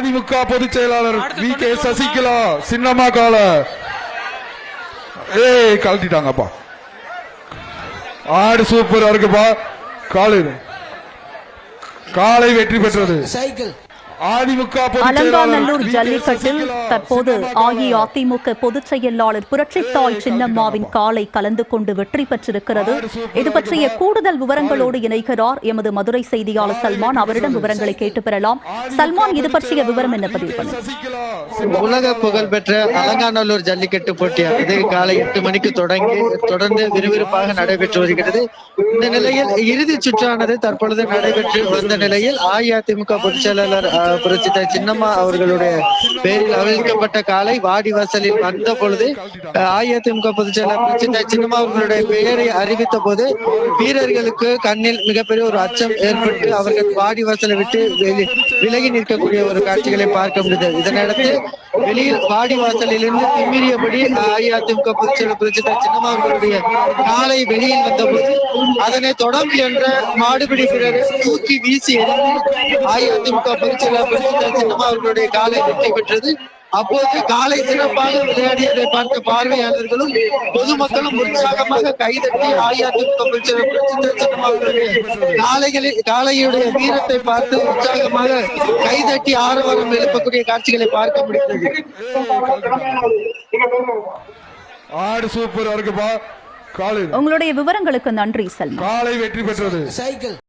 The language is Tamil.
அதிமுக பொதுச் செயலாளர் வி கே சசிகலா சின்னம்மா கால. ஏய் கழட்டிட்டாங்கப்பா. ஆடு சூப்பரா இருக்குப்பா. காலை காலை வெற்றி பெற்றது. சைக்கிள். அலங்காநல்லூர். ஜல்லிக்கட்டில் தற்போது. அஇஅதிமுக பொதுச் செயலாளர் புரட்சித்தாய் சின்னம்மாவின் காலை கலந்து கொண்டு வெற்றி பெற்றிருக்கிறது. இது பற்றிய கூடுதல் விவரங்களோடு இணைகிறார் எமது மதுரை செய்தியாளர் சல்மான். அவரிடம் விவரங்களை கேட்டு பெறலாம். சல்மான் இது பற்றிய விவரம் என்ன பதிவு பண்ணுங்க உலக புகழ்பெற்ற அலங்காநல்லூர் ஜல்லிக்கட்டு போட்டியானது காலை எட்டு மணிக்கு தொடங்கி தொடர்ந்து விறுவிறுப்பாக நடைபெற்று வருகிறது. இந்த நிலையில் இறுதி சுற்றானது தற்பொழுது நடைபெற்று வந்த நிலையில் அஇஅதிமுக பொதுச் செயலாளர் அஹ், சின்னம்மா அவர்களுடைய பேரில் அவிழ்க்கப்பட்ட காலை வாடிவாசலில் வந்த பொழுது அஇஅதிமுக பொதுச் செயலாளர் சின்னம்மா அவர்களுடைய பெயரை அறிவித்த போது வீரர்களுக்கு கண்ணில் மிகப்பெரிய ஒரு அச்சம் ஏற்பட்டு அவர்கள் வாடிவாசலை விட்டு வெளி- விலகி நிற்கக்கூடிய ஒரு காட்சிகளை பார்க்க முடிந்தது. இதனையடுத்து வெளியில் வாடிவாசலில் இருந்து திமிரியபடி அஇஅதிமுக பொதுச் செயலர் புரட்சித சின்னம்மா அவர்களுடைய காலை வெளியில் வந்தபோது அதனை தொடர்ந்து என்ற மாடுபிடி வீரர் தூக்கி வீசி எறிந்து அஇஅதிமுக பொதுச் செயலர் சின்னம்மா அவர்களுடைய காலை வெற்றி பெற்றது. அப்போது காலை சிறப்பாக விளையாடியதை பார்த்த பார்வையாளர்களும் பொதுமக்களும் உற்சாகமாக கைதட்டி அஇஅதிமுக காளைகளில் காளையுடைய வீரத்தை பார்த்து உற்சாகமாக கைதட்டி ஆரவாரம் எழுப்பக்கூடிய காட்சிகளை பார்க்க முடிந்தது. ஆடு சூப்பரா இருக்குப்பா. காலை உங்களுடைய விவரங்களுக்கு நன்றி சல்மான் காலை வெற்றி பெற்றது. சைக்கிள்.